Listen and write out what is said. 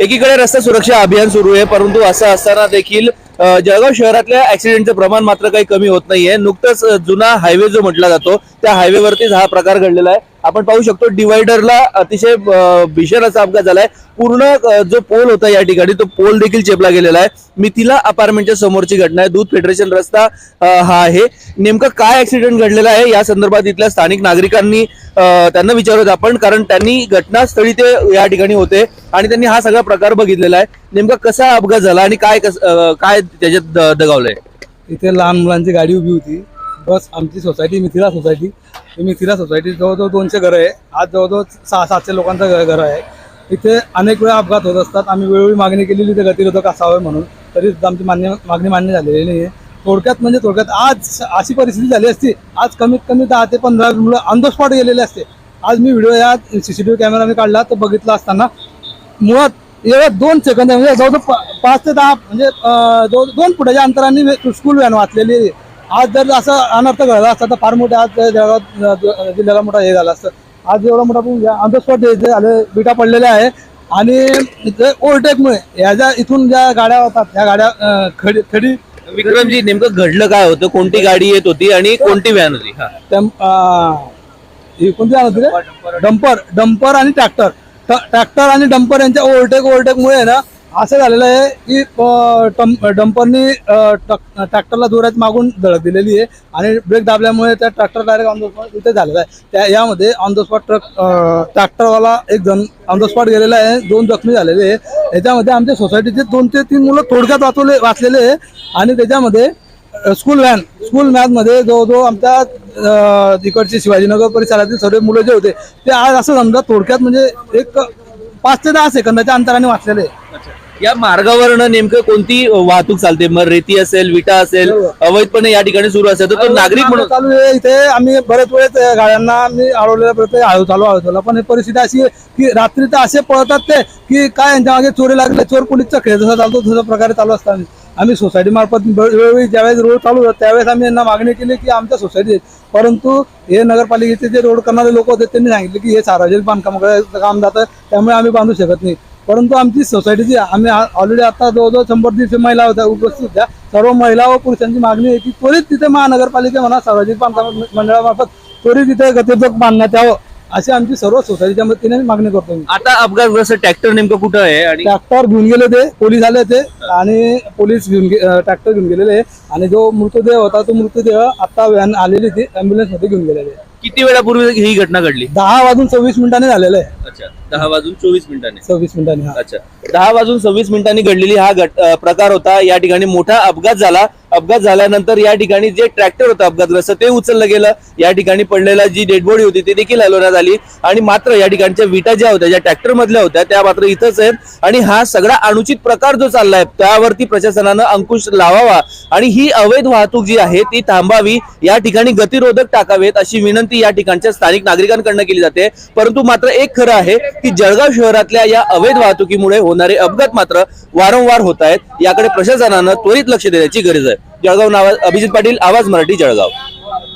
एकीकडे रस्ता सुरक्षा अभियान सुरू आहे परंतु असं असताना देखील जळगाव शहरातल्या ऍक्सिडेंटचं प्रमाण मात्र काही कमी होत नाहीये. नुकतंच जुना हायवे जो म्हटला जातो त्या हायवेवरतीच हा प्रकार घडलेला आहे. आपण पाहू शकतो डिवायडरला अतिशय भीषण असा अपघात झालाय. पूर्ण जो पोल होता या ठिकाणी तो पोल देखील चेपला गेलेला आहे. मिथिला अपार्टमेंटच्या समोरची घटना आहे. दूध फेडरेशन रस्ता हा आहे. नेमकं काय ऍक्सिडेंट घडलेला आहे? या संदर्भात इथल्या स्थानिक नागरिकांनी त्यांना विचारत आपण कारण त्यांनी घटनास्थळी ते या ठिकाणी होते आणि त्यांनी हा सगळा प्रकार बघितलेला आहे. नेमका कसा अपघात झाला आणि काय काय त्याच्यात द- दगावलंय? इथे लहान मुलांची गाडी उभी होती. बस आमची society Mithila society Mithila society जवळजवळ दोनशे घरं आहे. आज जवळजवळ सहा सातशे लोकांचं घर आहे. इथे अनेक वेळा अपघात होत असतात. आम्ही वेळोवेळी मागणी केलेली ते गतिरोधक असावे म्हणून. तरी सुद्धा आमची मान्य मागणी मान्य झालेली नाही आहे थोडक्यात म्हणजे थोडक्यात आज अशी परिस्थिती झाली असती आज कमीत कमी दहा ते पंधरा मुलं ऑन द स्पॉट गेलेले असते. आज मी व्हिडिओ या कॅमेरा कॅमेराने काढला तो बघितला असताना मुळात एवढ्या दोन सेकंद म्हणजे जवळजवळ पाच ते दहा म्हणजे दोन फुटाच्या अंतराने वे- स्कूल व्हॅन वाचलेली आहे. आज जर असं अनर्थ घडला असता तर फार मोठा आज जळगाव जिल्ह्याला मोठा हे झाला असतं. आज एवढा मोठा ऑन द स्पॉट झाले बिटा पडलेल्या आहे. आणि इथे ओव्हरटेकमुळे ह्या इथून ज्या गाड्या होतात ह्या गाड्या खडी खडी विक्रमजी नेमकं घडलं काय होतं? कोणती गाडी येत होती आणि कोणती व्हॅन होती? त्या कोणती गाडी होती डंपर डंपर. आणि ट्रॅक्टर. ट्रॅक्टर आणि डंपर यांच्या ओव्हरटेक ओव्हरटेकमुळे ना असं झालेलं आहे की डंपरनी ट्रॅक्टरला जोरात मागून धडक दिलेली आहे आणि ब्रेक दाबल्यामुळे त्या tractor direct on the spot इथे झालेला आहे. त्या यामध्ये ऑन द स्पॉट ट्रक ट्रॅक्टरवाला एक जण ऑन द स्पॉट गेलेला आहे. दोन जखमी झालेले आहे. याच्यामध्ये आमच्या सोसायटीचे दोन ते तीन मुलं थोडक्यात वाचवले वाचलेले आहे आणि त्याच्यामध्ये स्कूल व्हॅन स्कूल व्हॅनमध्ये जवळजवळ आमच्या तिकडचे शिवाजीनगर परिसरातील सर्व मुलं जे होते ते आज असं समजा थोडक्यात म्हणजे एक पाच ते दहा सेकंदाच्या अंतराने वाचलेले आहे. या मार्गावरनं नेमकं कोणती वाहतूक चालते? मग रेती असेल विटा असेल अवैधपणे या ठिकाणी सुरू असेल तर तो नागरिक म्हणून चालू आहे. इथे आम्ही बरेच वेळेस गाड्यांना आम्ही अडवलेल्या प्रयत्न हळू चालू हळू चालू. पण परिस्थिती अशी आहे की रात्री तर असे पळतात ते की काय यांच्या मागे चोरी लागले चोर पोलीसचा खेळ जसा चालतो तसा प्रकारे चालू असताना आम्ही. सोसायटी मार्फत वेळोवेळी ज्यावेळेस रोड चालू होतात त्यावेळेस आम्ही यांना मागणी केली की आमच्या सोसायटीत परंतु हे नगरपालिकेचे जे रोड करणारे लोक होते त्यांनी सांगितले की हे सार्वजनिक बांधकाम काम जातं त्यामुळे आम्ही बांधू शकत नाही. परंतु आमची सोसायटीची आम्ही ऑलरेडी आता जवळजवळ शंभर दीडशे महिला होत्या उपस्थित होत्या. सर्व महिला व पुरुषांची मागणी आहे की त्वरित तिथे महानगरपालिका म्हणा सार्वजनिक बांधकाम मंडळामार्फत त्वरित तिथे गतिरोधक बांधण्यात यावं अशी आमची सर्व सोसायटीच्या वतीने मागणी करतो. मी आता अपघातग्रस्त ट्रॅक्टर नेमकं कुठं आहे आणि ट्रॅक्टर घेऊन गेले ते पोलीस आले ते आणि पोलीस घेऊन ट्रॅक्टर घेऊन गेलेले. आणि जो मृतदेह होता तो मृतदेह आता व्हॅन आलेली ती अँब्युलन्समध्ये घेऊन गेलेले. किती वेळापूर्वी ही घटना घडली? दहा वाजून सव्वीस मिनिटांनी झालेलं आहे. अच्छा. दहा वाजून चोवीस मिनिटांनी. सव्वीस मिनिटांनी हा. अच्छा. दहा वाजून सव्वीस मिनिटांनी घडलेली हा घट- अ, प्रकार होता. या ठिकाणी मोठा अपघात झाला. अपघात झाल्यानंतर या ठिकाणी जे ट्रॅक्टर होतं अपघातग्रस्त ते उचललं गेलं. या ठिकाणी पडलेला जी डेड बॉडी होती ती देखील हलवण्यात आली. आणि मात्र या ठिकाणच्या विटा ज्या होत्या ज्या ट्रॅक्टर मधल्या होत्या त्या मात्र इथंच आहेत. आणि हा सगळा अनुचित प्रकार जो चाललाय त्यावरती प्रशासनानं अंकुश लावावा. आणि ही अवैध वाहतूक जी आहे ती थांबावी. या ठिकाणी गतिरोधक टाकावेत अशी विनंती या ठिकाणच्या स्थानिक नागरिकांकडनं केली जाते. परंतु मात्र एक खरं आहे की जळगाव शहरातल्या या अवैध वाहतुकीमुळे होणारे अपघात मात्र वारंवार होत आहेत. याकडे प्रशासनानं त्वरित लक्ष देण्याची गरज आहे. जळगाव नावा अभिजित पाटील आवाज मराठी जळगाव.